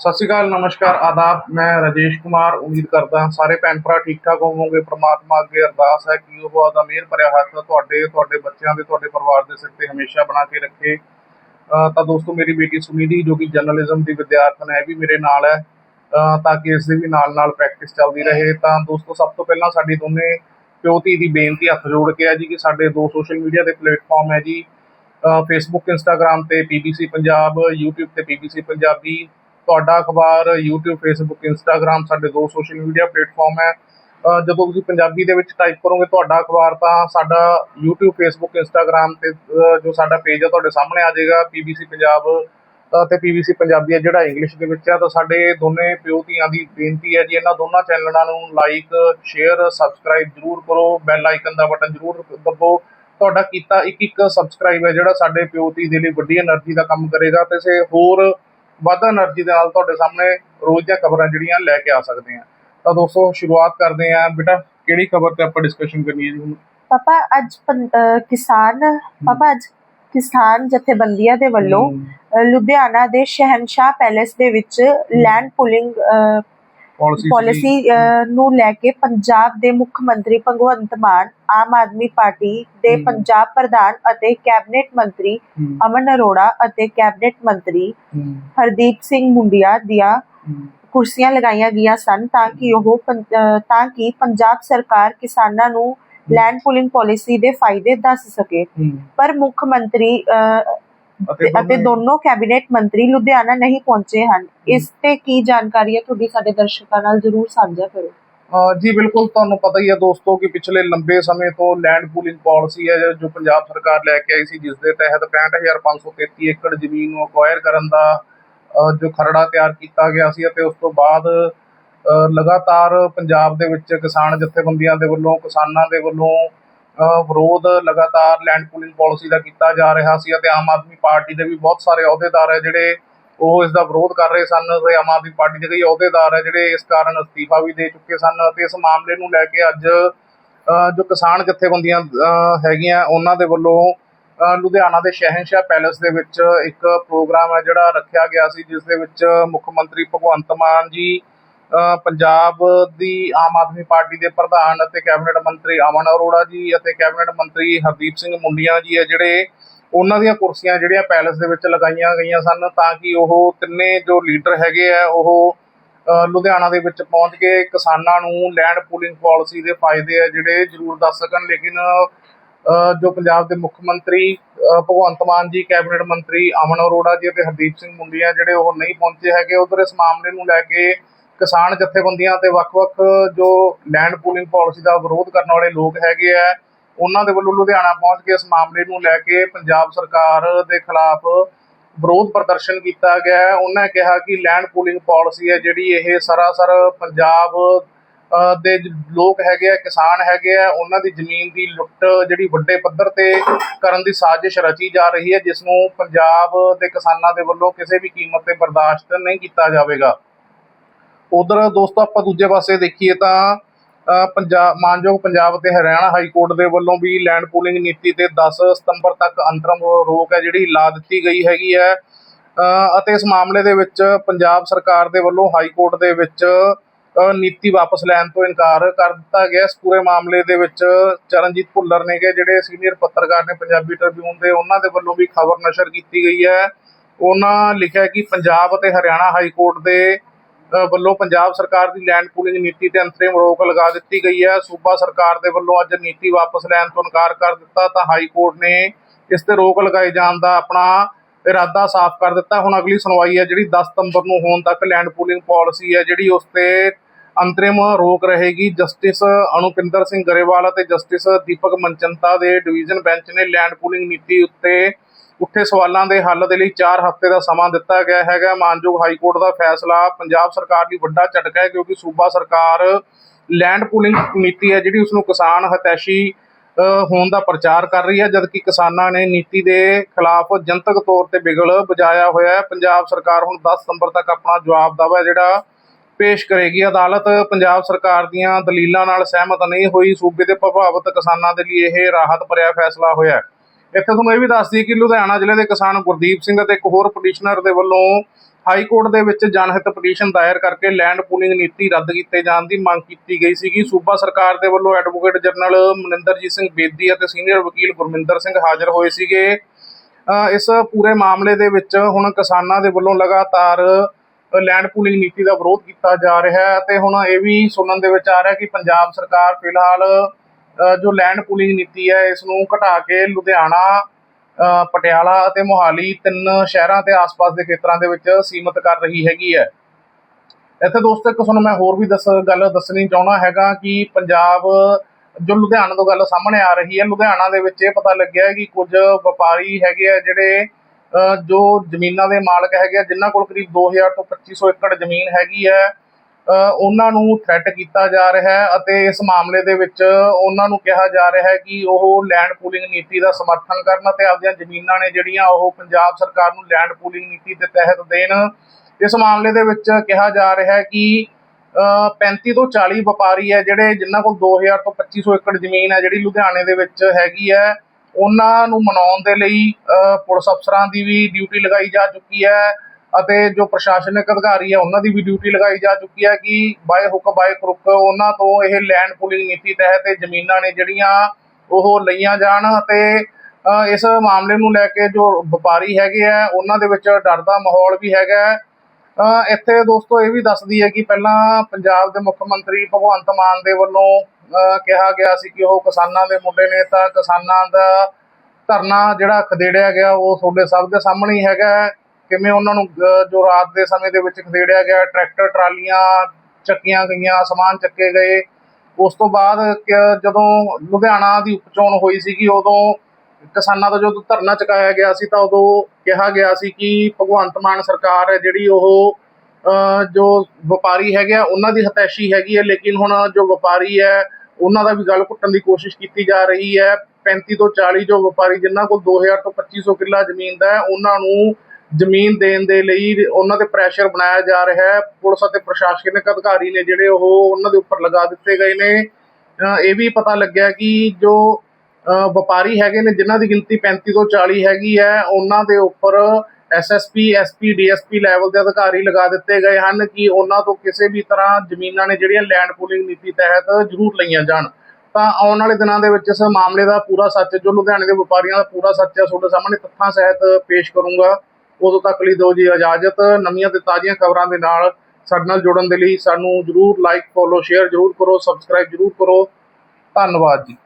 ਸਤਿ ਸ਼੍ਰੀ ਅਕਾਲ, ਨਮਸਕਾਰ, ਆਦਾਬ। ਮੈਂ ਰਾਜੇਸ਼ ਕੁਮਾਰ, ਉਮੀਦ ਕਰਦਾ ਸਾਰੇ ਭੈਣ ਭਰਾ ਠੀਕ ਠਾਕ ਹੋਵੋਗੇ। ਪ੍ਰਮਾਤਮਾ ਅੱਗੇ ਅਰਦਾਸ ਹੈ ਕਿ ਉਹ ਆਦਾ ਮਿਹਰ ਭਰਿਆ ਹੱਥ ਤੁਹਾਡੇ ਤੁਹਾਡੇ ਬੱਚਿਆਂ ਦੇ, ਤੁਹਾਡੇ ਪਰਿਵਾਰ ਦੇ ਸਿਰ ਤੇ ਹਮੇਸ਼ਾ ਬਣਾ ਕੇ ਰੱਖੇ। ਤਾਂ ਦੋਸਤੋ, ਮੇਰੀ ਬੇਟੀ ਸੁਨੀਧੀ, ਜੋ ਕਿ ਜਰਨਲਿਜ਼ਮ ਦੀ ਵਿਦਿਆਰਥਣ ਹੈ, ਇਹ ਵੀ ਮੇਰੇ ਨਾਲ ਹੈ। ਤਾਂ ਕਿ ਇਸ ਦੇ ਵੀ ਨਾਲ ਨਾਲ ਪ੍ਰੈਕਟਿਸ ਚੱਲਦੀ ਰਹੇ। ਤਾਂ ਦੋਸਤੋ, ਸਭ ਤੋਂ ਪਹਿਲਾਂ ਸਾਡੀ ਦੋਨੇ ਪਿਓ ਧੀ ਦੀ ਬੇਨਤੀ ਹੱਥ ਜੋੜ ਕੇ ਹੈ ਜੀ ਕਿ ਸਾਡੇ ਦੋ ਸੋਸ਼ਲ ਮੀਡੀਆ ਦੇ ਪਲੇਟਫਾਰਮ ਹੈ ਜੀ। ਫੇਸਬੁੱਕ ਇੰਸਟਾਗ੍ਰam ਤੇ ਪੀਬੀਸੀ ਪੰਜਾਬ YouTube ਤੇ ਪੀਬੀਸੀ ਪੰਜਾਬੀ ਤੁਹਾਡਾ ਅਖਬਾਰ, YouTube, Facebook, Instagram ਸਾਡੇ ਦੋ ਸੋਸ਼ਲ ਮੀਡੀਆ ਪਲੇਟਫਾਰਮ ਹੈ। ਜਦੋਂ ਤੁਸੀਂ ਪੰਜਾਬੀ ਦੇ ਵਿੱਚ ਟਾਈਪ ਕਰੋਗੇ ਤੁਹਾਡਾ ਅਖਬਾਰ ਤਾਂ ਸਾਡਾ YouTube, Facebook, Instagram ਤੇ ਜੋ ਸਾਡਾ ਪੇਜ ਹੈ ਤੁਹਾਡੇ ਸਾਹਮਣੇ ਆ ਜਾਏਗਾ। PBC ਪੰਜਾਬ ਤੇ PBC ਪੰਜਾਬੀ ਹੈ ਜਿਹੜਾ ਇੰਗਲਿਸ਼ ਦੇ ਵਿੱਚ ਆ। ਤਾਂ ਸਾਡੇ ਦੋਨੇ ਪਿਓ ਧੀਆਂ ਦੀ ਬੇਨਤੀ ਹੈ ਜੀ, ਇਹਨਾਂ ਦੋਨਾਂ ਚੈਨਲਾਂ ਨੂੰ ਲਾਈਕ ਸ਼ੇਅਰ ਸਬਸਕ੍ਰਾਈਬ ਜ਼ਰੂਰ ਕਰੋ। ਬੈਲ ਆਈਕਨ ਦਾ ਬਟਨ ਜ਼ਰੂਰ ਦਬੋ। ਤੁਹਾਡਾ ਕੀਤਾ ਇੱਕ ਇੱਕ ਸਬਸਕ੍ਰਾਈਬ ਹੈ ਜਿਹੜਾ ਸਾਡੇ ਪਿਓ ਧੀ ਦੇ ਲਈ ਵੱਡੀ એનર્ਜੀ ਦਾ ਕੰਮ ਕਰੇਗਾ। ਤੇ ਸੇ ਹੋਰ ਵਾਧਾ એનર્ਜੀ ਦੇ ਨਾਲ ਤੁਹਾਡੇ ਸਾਹਮਣੇ ਰੋਜ਼ ਦੀਆਂ ਖਬਰਾਂ ਜਿਹੜੀਆਂ ਲੈ ਕੇ ਆ ਸਕਦੇ ਆ ਤਾਂ ਦੋਸਤੋ ਸ਼ੁਰੂਆਤ ਕਰਦੇ ਆ ਬੇਟਾ ਕਿਹੜੀ ਖਬਰ ਤੇ ਆਪਾਂ ਡਿਸਕਸ਼ਨ ਕਰਨੀ ਹੈ ਜੀ ਹੁਣ? ਪਾਪਾ ਅੱਜ ਕਿਸਾਨ ਪਾਪਾ ਅੱਜ ਕਿਸਾਨ ਜਥੇਬੰਦੀਆਂ ਦੇ ਵੱਲੋਂ ਲੁਧਿਆਣਾ ਦੇ ਸ਼ਹਿਨशाह ਪੈਲੇਸ ਦੇ ਵਿੱਚ ਲੈਂਡ ਪੁਲਿੰਗ ਪਾਲਿਸੀ ਨੂੰ ਲੈ ਕੇ ਪੰਜਾਬ ਦੇ ਮੁੱਖ ਮੰਤਰੀ ਭਗਵੰਤ ਮਾਨ ਆਮ ਆਦਮੀ ਪਾਰਟੀ ਦੇ। ਪੰਜਾਬ ਪ੍ਰਧਾਨ ਅਤੇ ਕੈਬਨਿਟ ਮੰਤਰੀ ਅਮਨ ਅਰੋੜਾ ਅਤੇ ਕੈਬਨਿਟ ਮੰਤਰੀ ਹਰਦੀਪ ਸਿੰਘ ਮੁੰਡਿਆ ਦੀਆਂ ਕੁਰਸੀਆਂ ਲਗਾਈਆਂ ਗਈਆਂ ਸਨ ਤਾਂ ਕਿ ਉਹ ਤਾਂ ਕਿ ਪੰਜਾਬ ਸਰਕਾਰ ਕਿਸਾਨਾਂ ਨੂੰ ਲੈਂਡ ਪੁਲਿੰਗ ਪਾਲਿਸੀ ਦੇ ਫਾਇਦੇ ਦੱਸ ਸਕੇ। ਪਰ ਮੁੱਖ ਮੰਤਰੀ ਅਤੇ ਦੋਨੋਂ ਕੈਬਨਿਟ ਮੰਤਰੀ ਲੁਧਿਆਣਾ ਨਹੀਂ ਪਹੁੰਚੇ ਹਨ। ਇਸ ਤੇ ਕੀ ਜਾਣਕਾਰੀ ਹੈ? ਤੁਹਾਡੀ ਸਾਡੇ ਦਰਸ਼ਕਾਂ ਨਾਲ ਜਰੂਰ ਸਾਂਝਾ ਕਰੋ। ਜੀ ਬਿਲਕੁਲ ਤੁਹਾਨੂੰ ਪਤਾ ਹੀ ਹੈ ਦੋਸਤੋ ਕਿ ਪਿਛਲੇ ਲੰਬੇ ਸਮੇਂ ਤੋਂ ਲੈਂਡ ਪੂਲਿੰਗ ਪਾਲਿਸੀ ਹੈ ਜੋ- ਪੰਜਾਬ ਸਰਕਾਰ ਲੈ ਕੇ ਆਈ ਸੀ ਜਿਸ ਦੇ ਤਹਿਤ 65533 ਏਕੜ ਜ਼ਮੀਨ ਨੂੰ ਅਕਵਾਇਰ ਕਰਨ ਦਾ ਜੋ ਖਰੜਾ ਤਿਆਰ ਕੀਤਾ ਗਿਆ ਸੀ ਅਤੇ ਉਸ ਤੋਂ ਬਾਅਦ ਲਗਾਤਾਰ ਪੰਜਾਬ ਦੇ ਵਿੱਚ ਕਿਸਾਨ ਜਥੇਬੰਦੀਆਂ ਦੇ ਵੱਲੋਂ ਕਿਸਾਨਾਂ ਦੇ ਵੱਲੋਂ ਵਿਰੋਧ ਲਗਾਤਾਰ ਲੈਂਡ ਪੂਲਿੰਗ ਪਾਲਿਸੀ ਦਾ ਕੀਤਾ ਜਾ ਰਿਹਾ ਸੀ ਅਤੇ ਆਮ ਆਦਮੀ ਪਾਰਟੀ ਦੇ ਵੀ ਬਹੁਤ ਸਾਰੇ ਅਹੁਦੇਦਾਰ ਹੈ ਜਿਹੜੇ ਉਹ ਇਸ ਦਾ ਵਿਰੋਧ ਕਰ ਰਹੇ ਸਨ ਤੇ ਆਮ ਆਦਮੀ ਪਾਰਟੀ ਦੇ ਕਈ ਅਹੁਦੇਦਾਰ ਹੈ ਜਿਹੜੇ ਇਸ ਕਾਰਨ ਅਸਤੀਫਾ ਵੀ ਦੇ ਚੁੱਕੇ ਸਨ ਅਤੇ ਇਸ ਮਾਮਲੇ ਨੂੰ ਲੈ ਕੇ ਅੱਜ ਜੋ ਕਿਸਾਨ ਜਥੇਬੰਦੀਆਂ ਹੈਗੀਆਂ ਉਹਨਾਂ ਦੇ ਵੱਲੋਂ ਲੁਧਿਆਣਾ ਦੇ ਸ਼ਹਿਨशाह ਪੈਲੇਸ ਦੇ ਵਿੱਚ ਇੱਕ ਪ੍ਰੋਗਰਾਮ ਹੈ ਜਿਹੜਾ ਰੱਖਿਆ ਗਿਆ ਸੀ ਜਿਸ ਦੇ ਵਿੱਚ ਮੁੱਖ ਮੰਤਰੀ ਭਗਵੰਤ ਮਾਨ ਜੀ ਪੰਜਾਬ ਦੀ ਆਮ ਆਦਮੀ ਪਾਰਟੀ ਦੇ ਪ੍ਰਧਾਨ ਅਤੇ ਕੈਬਨਿਟ ਮੰਤਰੀ ਅਮਨ ਅਰੋੜਾ ਜੀ ਅਤੇ ਕੈਬਨਿਟ ਮੰਤਰੀ ਹਰਦੀਪ ਸਿੰਘ ਮੁੰਡੀਆਂ ਜੀ ਹੈ, ਜਿਹੜੇ ਉਹਨਾਂ ਦੀਆਂ ਕੁਰਸੀਆਂ ਜਿਹੜੀਆਂ ਪੈਲੇਸ ਦੇ ਵਿੱਚ ਲਗਾਈਆਂ ਗਈਆਂ ਸਨ ਤਾਂ ਕਿ ਉਹ ਤਿੰਨੇ ਜੋ ਲੀਡਰ ਹੈਗੇ ਆ, ਉਹ ਲੁਧਿਆਣਾ ਦੇ ਵਿੱਚ ਪਹੁੰਚ ਕੇ ਕਿਸਾਨਾਂ ਨੂੰ ਲੈਂਡ ਪੂਲਿੰਗ ਪਾਲਿਸੀ ਦੇ ਫਾਇਦੇ ਆ ਜਿਹੜੇ ਜ਼ਰੂਰ ਦੱਸ ਸਕਣ। ਲੇਕਿਨ ਜੋ ਪੰਜਾਬ ਦੇ ਮੁੱਖ ਮੰਤਰੀ ਭਗਵੰਤ ਮਾਨ ਜੀ, ਕੈਬਨਿਟ ਮੰਤਰੀ ਅਮਨ ਅਰੋੜਾ ਜੀ ਅਤੇ ਹਰਦੀਪ ਸਿੰਘ ਮੁੰਡੀਆਂ ਜਿਹੜੇ ਉਹ ਨਹੀਂ ਪਹੁੰਚੇ ਹੈਗੇ, ਉਧਰ ਇਸ ਮਾਮਲੇ ਨੂੰ ਲੈ ਕੇ ਕਿਸਾਨ ਜਥੇਬੰਦੀਆਂ ਤੇ ਵੱਖ-ਵੱਖ ਜੋ ਲੈਂਡ ਪੂਲਿੰਗ ਪਾਲਿਸੀ ਦਾ ਵਿਰੋਧ ਕਰਨ ਵਾਲੇ ਲੋਕ ਹੈਗੇ ਆ, ਉਹਨਾਂ ਦੇ ਵੱਲੋਂ ਲੁਧਿਆਣਾ ਪਹੁੰਚ ਕੇ ਇਸ ਮਾਮਲੇ ਨੂੰ ਲੈ ਕੇ ਪੰਜਾਬ ਸਰਕਾਰ ਦੇ ਖਿਲਾਫ ਵਿਰੋਧ ਪ੍ਰਦਰਸ਼ਨ ਕੀਤਾ ਗਿਆ ਉਹਨਾਂ ਕਿਹਾ ਕਿ ਲੈਂਡ ਪੂਲਿੰਗ ਪਾਲਿਸੀ ਹੈ ਜਿਹੜੀ ਇਹ ਸਰਾਸਰ ਪੰਜਾਬ ਦੇ ਲੋਕ ਹੈਗੇ ਆ, ਕਿਸਾਨ ਹੈਗੇ ਆ, ਉਹਨਾਂ ਦੀ ਜ਼ਮੀਨ ਦੀ ਲੁੱਟ ਜਿਹੜੀ ਵੱਡੇ ਪੱਧਰ ਤੇ ਕਰਨ ਦੀ ਸਾਜ਼ਿਸ਼ ਰਚੀ ਜਾ ਰਹੀ ਹੈ, ਜਿਸ ਨੂੰ ਪੰਜਾਬ ਦੇ ਕਿਸਾਨਾਂ ਦੇ ਵੱਲੋਂ ਕਿਸੇ ਵੀ ਕੀਮਤ ਤੇ ਬਰਦਾਸ਼ਤ ਨਹੀਂ ਕੀਤਾ ਜਾਵੇਗਾ। ਉਧਰ ਦੋਸਤੋ ਆਪਾਂ ਦੂਜੇ ਪਾਸੇ ਦੇਖੀਏ ਤਾਂ ਅ, ਪੰਜਾਬ ਮਾਨਯੋਗ ਪੰਜਾਬ ਅਤੇ ਹਰਿਆਣਾ ਹਾਈ ਕੋਰਟ ਦੇ ਵੱਲੋਂ ਵੀ ਲੈਂਡ ਪੂਲਿੰਗ ਨੀਤੀ ਤੇ 10 ਸਤੰਬਰ ਤੱਕ ਅੰਤਰਮ ਰੋਕ ਹੈ ਜਿਹੜੀ ਲਾ ਦਿੱਤੀ ਗਈ ਹੈਗੀ ਹੈ। ਅਤੇ ਇਸ ਮਾਮਲੇ ਦੇ ਵਿੱਚ ਪੰਜਾਬ ਸਰਕਾਰ ਦੇ ਵੱਲੋਂ ਹਾਈ ਕੋਰਟ ਦੇ ਵਿੱਚ ਨੀਤੀ ਵਾਪਸ ਲੈਣ ਤੋਂ ਇਨਕਾਰ ਕਰ ਦਿੱਤਾ ਗਿਆ। ਇਸ ਪੂਰੇ ਮਾਮਲੇ ਦੇ ਵਿੱਚ ਚਰਨਜੀਤ ਭੁੱਲਰ ਨੇ ਕਿ ਜਿਹੜੇ ਸੀਨੀਅਰ ਪੱਤਰਕਾਰ ਨੇ ਪੰਜਾਬੀ ਟ੍ਰਿਬਿਊਨ ਦੇ ਉਹਨਾਂ ਦੇ ਵੱਲੋਂ ਵੀ ਖਬਰ ਨਸ਼ਰ ਕੀਤੀ ਗਈ ਹੈ। ਉਹਨਾਂ ਲਿਖਿਆ ਕਿ ਪੰਜਾਬ ਅਤੇ ਹਰਿਆਣਾ ਹਾਈ ਕੋਰਟ ਦੇ ਵੱਲੋਂ ਪੰਜਾਬ ਸਰਕਾਰ ਦੀ ਲੈਂਡ ਪੂਲਿੰਗ ਨੀਤੀ ਤੇ ਅੰਤਰਿਮ ਰੋਕ ਲਗਾ ਦਿੱਤੀ ਗਈ ਹੈ। ਸੂਬਾ ਸਰਕਾਰ ਦੇ ਵੱਲੋਂ ਅੱਜ ਨੀਤੀ ਵਾਪਸ ਲੈਣ ਤੋਂ ਇਨਕਾਰ ਕਰ ਦਿੱਤਾ ਤਾਂ ਹਾਈ ਕੋਰਟ ਨੇ ਇਸ ਤੇ ਰੋਕ ਲਗਾਏ ਜਾਣ ਦਾ ਆਪਣਾ ਇਰਾਦਾ ਸਾਫ਼ ਕਰ ਦਿੱਤਾ। ਹੁਣ ਅਗਲੀ ਸੁਣਵਾਈ ਹੈ ਜਿਹੜੀ 10 ਸਤੰਬਰ ਨੂੰ ਹੋਣ ਤੱਕ ਲੈਂਡ ਪੂਲਿੰਗ ਪਾਲਿਸੀ ਹੈ ਜਿਹੜੀ ਉਸ ਤੇ ਅੰਤਰਿਮ ਰੋਕ ਰਹੇਗੀ। ਜਸਟਿਸ ਅਨੁਪਿੰਦਰ ਸਿੰਘ ਗਰੇਵਾਲ ਅਤੇ ਜਸਟਿਸ ਦੀਪਕ ਮਨਚੰਤਾ ਦੇ ਡਿਵੀਜ਼ਨ ਬੈਂਚ ਨੇ ਲੈਂਡ ਪੂਲਿੰਗ ਨੀਤੀ ਉੱਤੇ ਉੱਠੇ ਸਵਾਲਾਂ ਦੇ ਹੱਲ ਦੇ ਲਈ 4 ਹਫ਼ਤੇ ਦਾ ਸਮਾਂ ਦਿੱਤਾ ਗਿਆ ਹੈਗਾ। ਮਾਨਯੋਗ ਹਾਈ ਕੋਰਟ ਦਾ ਫੈਸਲਾ ਪੰਜਾਬ ਸਰਕਾਰ ਲਈ ਵੱਡਾ ਝਟਕਾ ਹੈ ਕਿਉਂਕਿ ਸੂਬਾ ਸਰਕਾਰ ਲੈਂਡ ਪੂਲਿੰਗ ਨੀਤੀ ਹੈ ਜਿਹੜੀ ਉਸ ਨੂੰ ਕਿਸਾਨ ਹਤੈਸ਼ੀ ਹੋਣ ਦਾ ਪ੍ਰਚਾਰ ਕਰ ਰਹੀ ਹੈ, ਜਦਕਿ ਕਿਸਾਨਾਂ ਨੇ ਨੀਤੀ ਦੇ ਖਿਲਾਫ ਜਨਤਕ ਤੌਰ ਤੇ ਬਿਗਲ ਵਜਾਇਆ ਹੋਇਆ ਹੈ। ਪੰਜਾਬ ਸਰਕਾਰ ਹੁਣ 10 ਸਤੰਬਰ ਤੱਕ ਆਪਣਾ ਜਵਾਬ ਦਾਵਾ ਜਿਹੜਾ ਪੇਸ਼ ਕਰੇਗੀ। ਅਦਾਲਤ ਪੰਜਾਬ ਸਰਕਾਰ ਦੀਆਂ ਦਲੀਲਾਂ ਨਾਲ ਸਹਿਮਤ ਨਹੀਂ ਹੋਈ। ਸੂਬੇ ਦੇ ਪ੍ਰਭਾਵਿਤ ਕਿਸਾਨਾਂ ਦੇ ਲਈ ਇਹ ਰਾਹਤ ਭਰਿਆ ਫੈਸਲਾ ਹੋਇਆ ਹੈ। ਇੱਥੇ ਤੁਹਾਨੂੰ ਇਹ ਵੀ ਦੱਸ ਦਈਏ ਕਿ ਲੁਧਿਆਣਾ ਜ਼ਿਲ੍ਹੇ ਦੇ ਕਿਸਾਨ ਗੁਰਦੀਪ ਸਿੰਘ ਅਤੇ ਇੱਕ ਹੋਰ ਪਟੀਸ਼ਨਰ ਦੇ ਵੱਲੋਂ ਹਾਈ ਕੋਰਟ ਦੇ ਵਿੱਚ ਜਨਹਿਤ ਪਟੀਸ਼ਨ ਦਾਇਰ ਕਰਕੇ ਲੈਂਡ ਪੂਲਿੰਗ ਨੀਤੀ ਰੱਦ ਕੀਤੇ ਜਾਣ ਦੀ ਮੰਗ ਕੀਤੀ ਗਈ ਸੀਗੀ। ਸੂਬਾ ਸਰਕਾਰ ਦੇ ਵੱਲੋਂ ਐਡਵੋਕੇਟ ਜਨਰਲ ਮਨਿੰਦਰਜੀਤ ਸਿੰਘ ਬੇਦੀ ਅਤੇ ਸੀਨੀਅਰ ਵਕੀਲ ਗੁਰਮਿੰਦਰ ਸਿੰਘ ਹਾਜ਼ਰ ਹੋਏ ਸੀਗੇ। ਇਸ ਪੂਰੇ ਮਾਮਲੇ ਦੇ ਵਿੱਚ ਹੁਣ ਕਿਸਾਨਾਂ ਦੇ ਵੱਲੋਂ ਲਗਾਤਾਰ ਲੈਂਡ ਪੂਲਿੰਗ ਨੀਤੀ ਦਾ ਵਿਰੋਧ ਕੀਤਾ ਜਾ ਰਿਹਾ ਹੈ ਤੇ ਹੁਣ ਇਹ ਵੀ ਸੁਣਨ ਦੇ ਵਿੱਚ ਆ ਰਿਹਾ ਕਿ ਪੰਜਾਬ ਸਰਕਾਰ ਫਿਲਹਾਲ ਜੋ ਲੈਂਡ ਪੂਲਿੰਗ ਨੀਤੀ ਹੈ ਇਸ ਨੂੰ ਘਟਾ ਕੇ ਲੁਧਿਆਣਾ ਪਟਿਆਲਾ ਅਤੇ ਮੋਹਾਲੀ ਤਿੰਨ ਸ਼ਹਿਰਾਂ ਤੇ ਆਸ-ਪਾਸ ਦੇ ਖੇਤਰਾਂ ਦੇ ਵਿੱਚ ਸੀਮਿਤ ਕਰ ਰਹੀ ਹੈਗੀ ਹੈ। ਇੱਥੇ ਦੋਸਤੋ, ਇੱਕ ਤੁਹਾਨੂੰ ਮੈਂ ਹੋਰ ਵੀ ਦੱਸ, ਗੱਲ ਦੱਸਣੀ ਚਾਹੁੰਦਾ ਹੈਗਾ ਕਿ ਪੰਜਾਬ ਜੋ ਲੁਧਿਆਣਾ ਤੋਂ ਗੱਲ ਸਾਹਮਣੇ ਆ ਰਹੀ ਹੈ, ਲੁਧਿਆਣਾ ਦੇ ਵਿੱਚ ਇਹ ਪਤਾ ਲੱਗਿਆ ਹੈ ਕਿ ਕੁਝ ਵਪਾਰੀ ਹੈਗੇ ਆ ਜਿਹੜੇ ਜੋ ਜ਼ਮੀਨਾਂ ਦੇ ਮਾਲਕ ਹੈਗੇ ਆ, ਜਿਨ੍ਹਾਂ ਕੋਲ ਕਰੀਬ 2000 ਤੋਂ 2500 ਏਕੜ ਜ਼ਮੀਨ ਹੈਗੀ ਹੈ ਉਹਨਾਂ ਨੂੰ ਥ੍ਰੈਟ ਕੀਤਾ ਜਾ ਰਿਹਾ ਹੈ ਅਤੇ ਇਸ ਮਾਮਲੇ ਦੇ ਵਿੱਚ ਉਹਨਾਂ ਨੂੰ ਕਿਹਾ ਜਾ ਰਿਹਾ ਹੈ ਕਿ ਉਹ ਲੈਂਡ ਪੂਲਿੰਗ ਨੀਤੀ ਦਾ ਸਮਰਥਨ ਕਰਨ ਅਤੇ ਆਪਦੀਆਂ ਜ਼ਮੀਨਾਂ ਨੇ ਜਿਹੜੀਆਂ ਉਹ ਪੰਜਾਬ ਸਰਕਾਰ ਨੂੰ ਲੈਂਡ ਪੂਲਿੰਗ ਨੀਤੀ ਦੇ ਤਹਿਤ ਦੇਣ। ਇਸ ਮਾਮਲੇ ਦੇ ਵਿੱਚ ਕਿਹਾ ਜਾ ਰਿਹਾ ਹੈ ਕਿ ਅ, 35 ਤੋਂ 40 ਵਪਾਰੀ ਹੈ ਜਿਹੜੇ ਜਿਨ੍ਹਾਂ ਕੋਲ 2000 ਤੋਂ 2500 ਏਕੜ ਜ਼ਮੀਨ ਹੈ ਜਿਹੜੀ ਲੁਧਿਆਣੇ ਦੇ ਵਿੱਚ ਹੈਗੀ ਹੈ। ਉਹਨਾਂ ਨੂੰ ਮਨਾਉਣ ਦੇ ਲਈ ਪੁਲਿਸ ਅਫਸਰਾਂ ਦੀ ਵੀ ਡਿਊਟੀ ਲਗਾਈ ਜਾ ਚੁੱਕੀ ਹੈ। ਅਤੇ ਜੋ ਪ੍ਰਸ਼ਾਸਨਿਕ ਅਧਿਕਾਰੀ ਹੈ ਉਹਨਾਂ ਦੀ ਵੀ ਡਿਊਟੀ ਲਗਾਈ ਜਾ ਚੁੱਕੀ ਹੈ ਕਿ ਬਾਏ ਹੁੱਕ ਬਾਏ ਕਰੁੱਕ ਉਹਨਾਂ ਤੋਂ ਇਹ ਲੈਂਡ ਪੂਲਿੰਗ ਨੀਤੀ ਤਹਿਤ ਇਹ ਜ਼ਮੀਨਾਂ ਨੇ ਜਿਹੜੀਆਂ ਉਹ ਲਈਆਂ ਜਾਣ ਅਤੇ ਇਸ ਮਾਮਲੇ ਨੂੰ ਲੈ ਕੇ ਜੋ ਵਪਾਰੀ ਹੈਗੇ ਆ, ਉਹਨਾਂ ਦੇ ਵਿੱਚ ਡਰ ਦਾ ਮਾਹੌਲ ਵੀ ਹੈਗਾ ਇੱਥੇ ਦੋਸਤੋ ਇਹ ਵੀ ਦੱਸਦੀ ਹੈ ਕਿ ਪਹਿਲਾਂ ਪੰਜਾਬ ਦੇ ਮੁੱਖ ਮੰਤਰੀ ਭਗਵੰਤ ਮਾਨ ਦੇ ਵੱਲੋਂ ਕਿਹਾ ਗਿਆ ਸੀ ਕਿ ਉਹ ਕਿਸਾਨਾਂ ਦੇ ਮੁੰਡੇ ਨੇ ਤਾਂ ਕਿਸਾਨਾਂ ਦਾ ਧਰਨਾ ਜਿਹੜਾ ਖਦੇੜਿਆ ਗਿਆ, ਉਹ ਤੁਹਾਡੇ ਸਭ ਦੇ ਸਾਹਮਣੇ ਹੀ ਹੈਗਾ ਕਿਵੇਂ ਉਹਨਾਂ ਨੂੰ ਜੋ ਰਾਤ ਦੇ ਸਮੇਂ ਦੇ ਵਿੱਚ ਖਦੇੜਿਆ ਗਿਆ, ਟਰੈਕਟਰ, ਟਰਾਲੀਆਂ ਚੱਕੀਆਂ ਗਈਆਂ, ਸਮਾਨ ਚੱਕੇ ਗਏ। ਉਸ ਤੋਂ ਬਾਅਦ ਜਦੋਂ ਲੁਧਿਆਣਾ ਦੀ ਉਪਚੋਣ ਹੋਈ ਸੀਗੀ, ਉਦੋਂ ਕਿਸਾਨਾਂ ਦਾ ਜਦੋਂ ਧਰਨਾ ਚੁਕਾਇਆ ਗਿਆ ਸੀ, ਤਾਂ ਉਦੋਂ ਕਿਹਾ ਗਿਆ ਸੀ ਕਿ ਭਗਵੰਤ ਮਾਨ ਸਰਕਾਰ ਹੈ ਜਿਹੜੀ ਉਹ ਜੋ ਵਪਾਰੀ ਹੈਗੇ ਆ, ਉਹਨਾਂ ਦੀ ਹਤੈਸ਼ੀ ਹੈਗੀ ਹੈ, ਲੇਕਿਨ ਹੁਣ ਜੋ ਵਪਾਰੀ ਹੈ, ਉਹਨਾਂ ਦਾ ਵੀ ਗੱਲ ਘੁੱਟਣ ਦੀ ਕੋਸ਼ਿਸ਼ ਕੀਤੀ ਜਾ ਰਹੀ ਹੈ। 35 ਤੋਂ 40 ਜੋ ਵਪਾਰੀ ਜਿਨ੍ਹਾਂ ਕੋਲ 2000 ਤੋਂ 2500 ਕਿੱਲਾ ਜ਼ਮੀਨ ਦਾ ਹੈ, ਉਹਨਾਂ ਨੂੰ ਜ਼ਮੀਨ ਦੇਣ ਦੇ ਲਈ ਉਹਨਾਂ ਤੇ ਪ੍ਰੈਸ਼ਰ ਬਣਾਇਆ ਜਾ ਰਿਹਾ ਹੈ। ਪੁਲਿਸ ਅਤੇ ਪ੍ਰਸ਼ਾਸਨਿਕ ਅਧਿਕਾਰੀ ਨੇ ਜਿਹੜੇ ਉਹ ਉਹਨਾਂ ਦੇ ਉੱਪਰ ਲਗਾ ਦਿੱਤੇ ਗਏ ਨੇ। ਇਹ ਵੀ ਪਤਾ ਲੱਗਿਆ ਕਿ ਜੋ ਵਪਾਰੀ ਹੈਗੇ ਨੇ, ਜਿਨ੍ਹਾਂ ਦੀ ਗਿਣਤੀ 35 ਤੋਂ 40 ਹੈਗੀ ਹੈ, ਉਹਨਾਂ ਦੇ ਉੱਪਰ ਐਸਐਸਪੀ ਐਸਪੀ ਡੀਐਸਪੀ ਲੈਵਲ ਦੇ ਅਧਿਕਾਰੀ ਲਗਾ ਦਿੱਤੇ ਗਏ ਹਨ ਕਿ ਉਹਨਾਂ ਤੋਂ ਕਿਸੇ ਵੀ ਤਰ੍ਹਾਂ ਜ਼ਮੀਨਾਂ ਨੇ ਜਿਹੜੀਆਂ ਲੈਂਡ ਪੂਲਿੰਗ ਨੀਤੀ ਤਹਿਤ ਜ਼ਰੂਰ ਲਈਆਂ ਜਾਣ। ਤਾਂ ਆਉਣ ਵਾਲੇ ਦਿਨਾਂ ਦੇ ਵਿੱਚ ਇਸ ਮਾਮਲੇ ਦਾ ਪੂਰਾ ਸੱਚ, ਜੋ ਲੁਧਿਆਣੇ ਦੇ ਵਪਾਰੀਆਂ ਦਾ ਪੂਰਾ ਸੱਚ ਹੈ, ਤੁਹਾਡੇ ਸਾਹਮਣੇ ਤੱਥਾਂ ਸਹਿਤ ਪੇਸ਼ ਕਰੂੰਗਾ। ਉਦੋਂ ਤੱਕ ਲਈ ਦਿਓ ਜੀ ਇਜਾਜ਼ਤ। ਨਵੀਆਂ ਤੇ ਤਾਜ਼ੀਆਂ ਖਬਰਾਂ ਦੇ ਨਾਲ ਸਾਡੇ ਨਾਲ ਜੁੜਨ ਦੇ ਲਈ ਸਾਨੂੰ ਜਰੂਰ ਲਾਈਕ ਫੋਲੋ ਸ਼ੇਅਰ ਜਰੂਰ ਕਰੋ ਸਬਸਕ੍ਰਾਈਬ ਜਰੂਰ ਕਰੋ। ਧੰਨਵਾਦ ਜੀ।